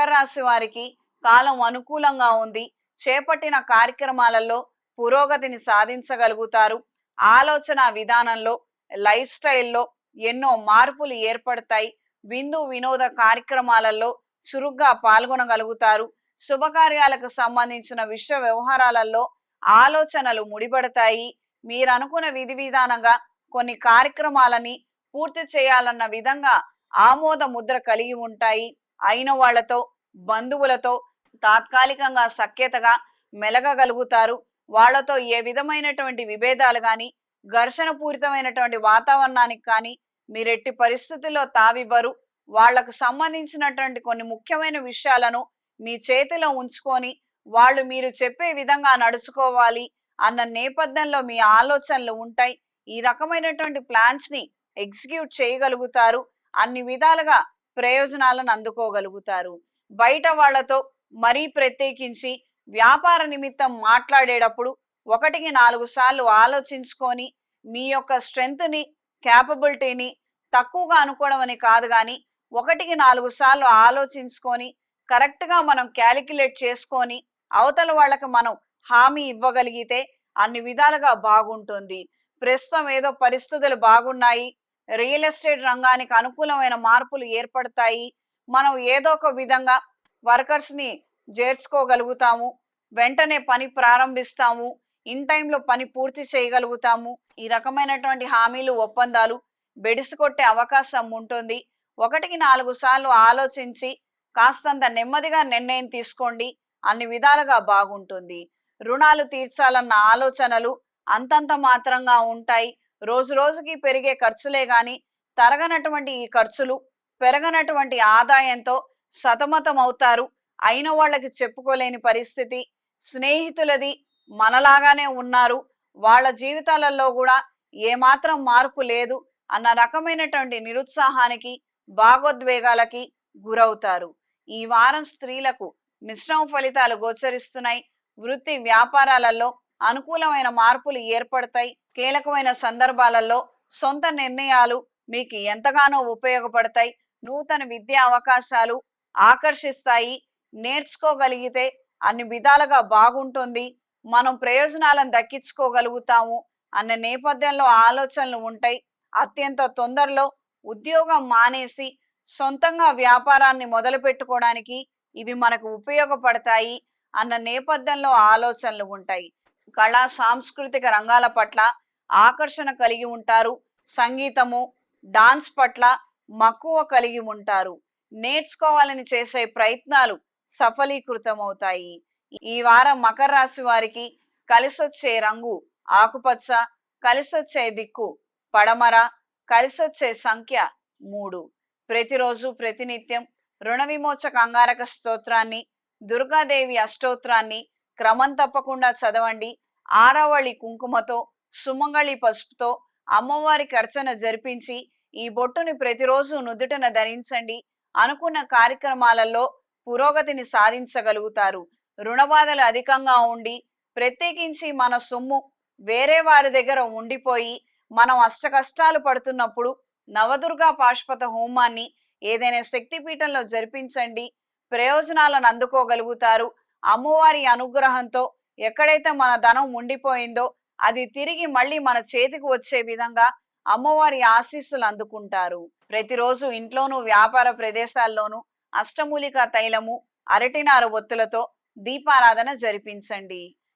రాశి వారికి కాలం అనుకూలంగా ఉంది. చేపట్టిన కార్యక్రమాలలో పురోగతిని సాధించగలుగుతారు. ఆలోచన విధానంలో లైఫ్ స్టైల్లో ఎన్నో మార్పులు ఏర్పడతాయి. విందు వినోద కార్యక్రమాలలో చురుగ్గా పాల్గొనగలుగుతారు. శుభకార్యాలకు సంబంధించిన విశ్వ వ్యవహారాలలో ఆలోచనలు ముడిపడతాయి. మీరు అనుకున్న విధి విధానంగా కొన్ని కార్యక్రమాలని పూర్తి చేయాలన్న విధంగా ఆమోద ముద్ర కలిగి ఉంటాయి. అయిన వాళ్ళతో బంధువులతో తాత్కాలికంగా సఖ్యతగా మెలగగలుగుతారు. వాళ్ళతో ఏ విధమైనటువంటి విభేదాలు కానీ ఘర్షణ పూరితమైనటువంటి వాతావరణానికి కానీ మీరెట్టి పరిస్థితుల్లో తావివ్వరు. వాళ్ళకు సంబంధించినటువంటి కొన్ని ముఖ్యమైన విషయాలను మీ చేతిలో ఉంచుకొని వాళ్ళు మీరు చెప్పే విధంగా నడుచుకోవాలి అన్న నేపథ్యంలో మీ ఆలోచనలు ఉంటాయి. ఈ రకమైనటువంటి ప్లాన్స్ని ఎగ్జిక్యూట్ చేయగలుగుతారు. అన్ని విధాలుగా ప్రయోజనాలను అందుకోగలుగుతారు. బయట వాళ్ళతో మరీ ప్రత్యేకించి వ్యాపార నిమిత్తం మాట్లాడేటప్పుడు ఒకటికి నాలుగు సార్లు ఆలోచించుకొని మీ యొక్క స్ట్రెంగ్త్ని క్యాపబిలిటీని తక్కువగా అనుకోవడం అని కాదు కానీ ఒకటికి నాలుగు సార్లు ఆలోచించుకొని కరెక్ట్గా మనం క్యాలిక్యులేట్ చేసుకొని అవతల వాళ్ళకి మనం హామీ ఇవ్వగలిగితే అన్ని విధాలుగా బాగుంటుంది. ప్రస్తుతం ఏదో పరిస్థితులు బాగున్నాయి రియల్ ఎస్టేట్ రంగానికి అనుకూలమైన మార్పులు ఏర్పడతాయి. మనం ఏదో ఒక విధంగా వర్కర్స్ని చేర్చుకోగలుగుతాము. వెంటనే పని ప్రారంభిస్తాము. ఇన్ టైంలో పని పూర్తి చేయగలుగుతాము. ఈ రకమైనటువంటి హామీలు ఒప్పందాలు బెడిసి కొట్టే అవకాశం ఉంటుంది. ఒకటికి నాలుగు సార్లు ఆలోచించి కాస్తంత నెమ్మదిగా నిర్ణయం తీసుకోండి. అన్ని విధాలుగా బాగుంటుంది. రుణాలు తీర్చాలన్న ఆలోచనలు అంతంత మాత్రంగా ఉంటాయి. రోజు రోజుకి పెరిగే ఖర్చులే గాని తరగనటువంటి ఈ ఖర్చులు పెరగనటువంటి ఆదాయంతో సతమతం అవుతారు అయిన వాళ్ళకి చెప్పుకోలేని పరిస్థితి. స్నేహితులది మనలాగానే ఉన్నారు. వాళ్ళ జీవితాలలో కూడా ఏమాత్రం మార్పు లేదు అన్న రకమైనటువంటి నిరుత్సాహానికి భాగోద్వేగాలకి గురవుతారు. ఈ వారం స్త్రీలకు మిశ్రమ ఫలితాలు గోచరిస్తున్నాయి. వృత్తి వ్యాపారాలలో అనుకూలమైన మార్పులు ఏర్పడతాయి. కీలకమైన సందర్భాలలో సొంత నిర్ణయాలు మీకు ఎంతగానో ఉపయోగపడతాయి. నూతన విద్యా అవకాశాలు ఆకర్షిస్తాయి. నేర్చుకోగలిగితే అన్ని విధాలుగా బాగుంటుంది. మనం ప్రయోజనాలను దక్కించుకోగలుగుతాము అన్న నేపథ్యంలో ఆలోచనలు ఉంటాయి. అత్యంత తొందరలో ఉద్యోగం మానేసి సొంతంగా వ్యాపారాన్ని మొదలు పెట్టుకోవడానికి ఇవి మనకు ఉపయోగపడతాయి అన్న నేపథ్యంలో ఆలోచనలు ఉంటాయి. కళా సాంస్కృతిక రంగాల పట్ల ఆకర్షణ కలిగి ఉంటారు. సంగీతము డాన్స్ పట్ల మక్కువ కలిగి ఉంటారు. నేర్చుకోవాలని చేసే ప్రయత్నాలు సఫలీకృతమవుతాయి. ఈ వారం మకర రాశి వారికి కలిసొచ్చే రంగు ఆకుపచ్చ కలిసొచ్చే దిక్కు పడమర కలిసొచ్చే సంఖ్య మూడు. ప్రతిరోజు ప్రతినిత్యం రుణ విమోచక అంగారక స్తోత్రాన్ని దుర్గాదేవి అష్టోత్రాన్ని క్రమం తప్పకుండా చదవండి. ఆరవళి కుంకుమతో సుమంగళి పసుపుతో అమ్మవారికి అర్చన జరిపించి ఈ బొట్టుని ప్రతిరోజు నుదుటన ధరించండి అనుకున్న కార్యక్రమాలలో పురోగతిని సాధించగలుగుతారు. రుణబాధలు అధికంగా ఉండి ప్రత్యేకించి మన సొమ్ము వేరే వారి దగ్గర ఉండిపోయి మనం అష్ట కష్టాలు పడుతున్నప్పుడు నవదుర్గా పాశుపత హోమాన్ని ఏదైనా శక్తిపీఠంలో జరిపించండి. ప్రయోజనాలను అందుకోగలుగుతారు. అమ్మవారి అనుగ్రహంతో ఎక్కడైతే మన ధనం ఉండిపోయిందో అది తిరిగి మళ్ళీ మన చేతికి వచ్చే విధంగా అమ్మవారి ఆశీస్సులు అందుకుంటారు. ప్రతిరోజు ఇంట్లోనూ వ్యాపార ప్రదేశాల్లోనూ అష్టమూలిక తైలము అరటినారు ఒత్తులతో దీపారాధన జరిపించండి.